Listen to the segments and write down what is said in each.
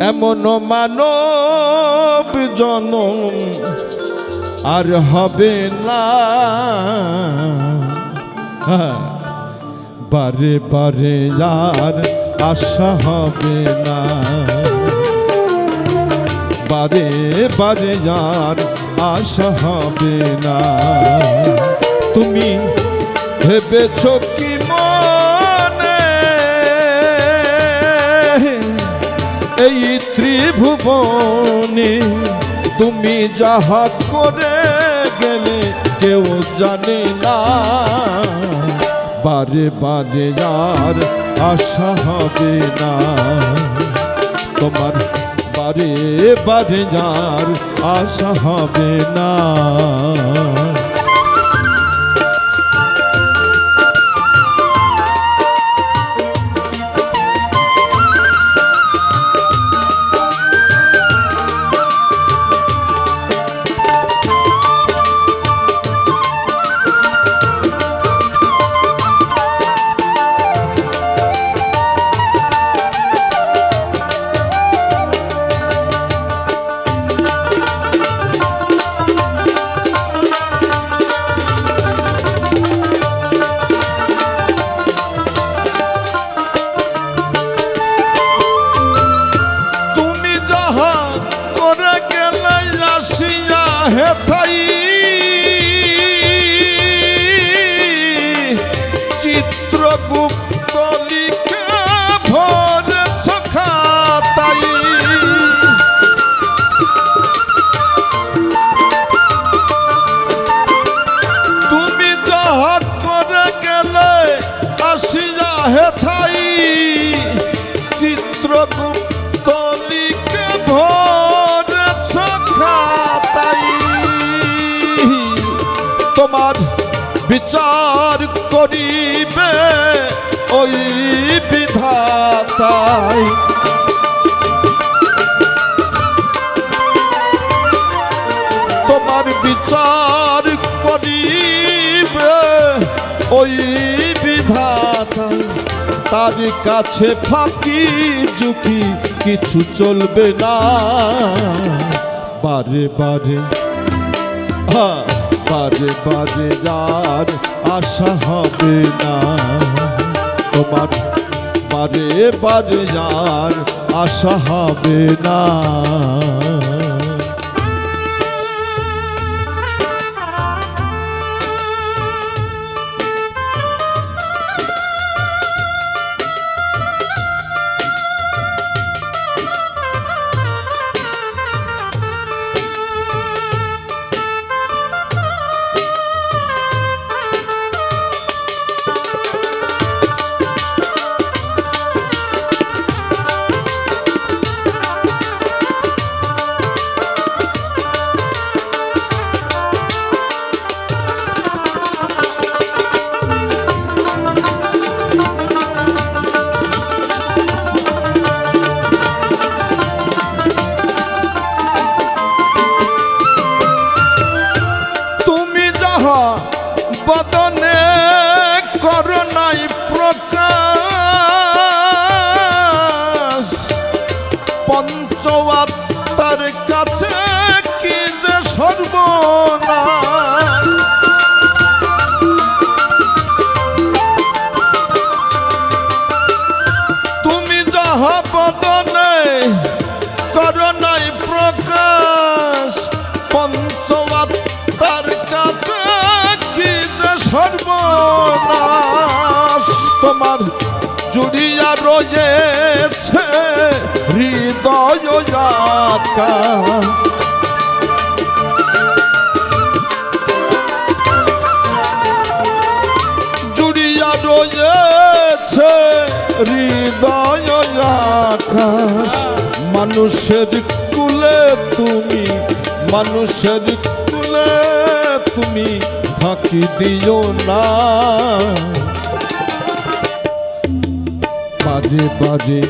এমন মানব জনম আর হবে না। হ্যাঁ, বারে বারে আর আশা হবে না। বারে বারে আর আশা হবে না। তুমি ভেবেছ কি মনে? এই ত্রিভুবনে, তুমি যাহা করে গেলে কেউ জানে না। বারে বারে আর আশা হবে না। তোমার বারে বারে যার আশা হবে না। চিত্রগুপ্ত লিখে ভোর সখাতাই। তুমি যাহা করে গেলে আসিয়া হেথাই। চিত্রগুপ্ত বিচার করিবে ওই বিধাতাই। তোমার বিচার করিবে ওই বিধাতা তার কাছে ফাঁকি ঝুঁকি কিছু চলবে না। বারে বারে হ্যাঁ, বারে বারে যার আশা হবে না। তোমার বাজে বারে যার আশা হবে না। বদনে করো নাই প্রকাশ। পঞ্চবাত্তার কাছে কি যে সর্বনা তোমার জুড়িয়া রয়েছে, হৃদয় জুড়িয়া রয়েছে, হৃদয় মানুষের কুলে তুমি, মানুষের কুলে তুমি ফাঁকি দিও না। বাজে বাজে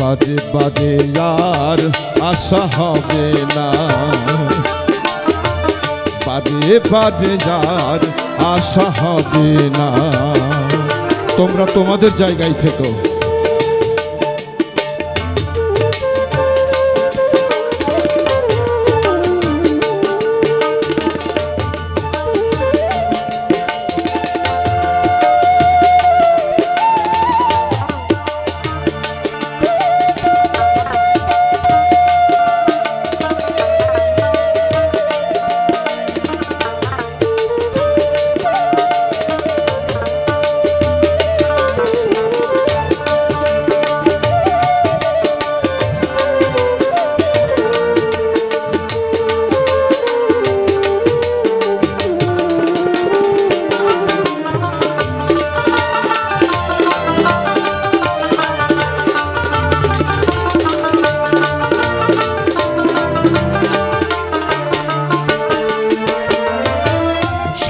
বাজে বাজে, আর আশা হবে না। বাজে বাজে যার আশা হবে না। তোমরা তোমাদের জায়গায় থেকো।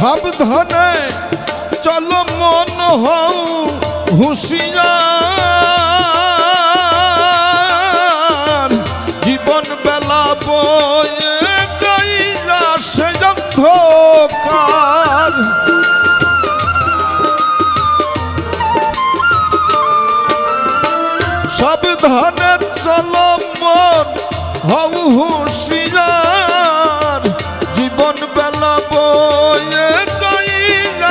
সাবধানে চল মন হও হুঁশিয়ার। জীবন বেলা বয়ে যাই সে অন্ধকার। সাবধানে চল মন হও হুঁশিয়ার। জীবন বেলা বয়ে যাই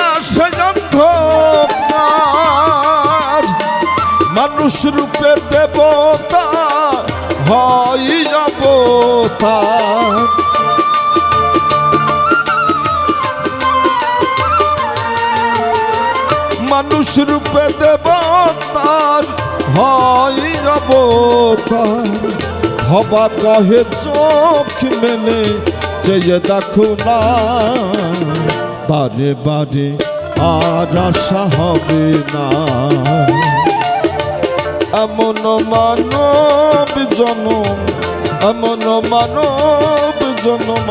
আসে অন্ধকার। মানুষ রূপে দেবতা হয় অবতার মানুষ রূপে দেবতার হয় অবতার হবা কহে চোখ মেলে চেয়ে দেখো না, বারে বারে আর আশা হবে না। এমন মানব জনম, এমন মানব জনম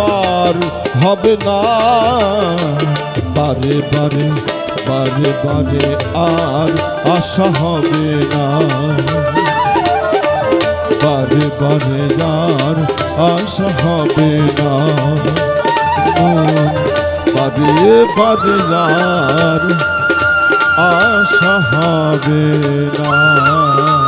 হবে না। বারে বারে বারে বারে আর আশা হবে না। বারে বারে যার আশা হবে না। বারে আর আশা হবে না।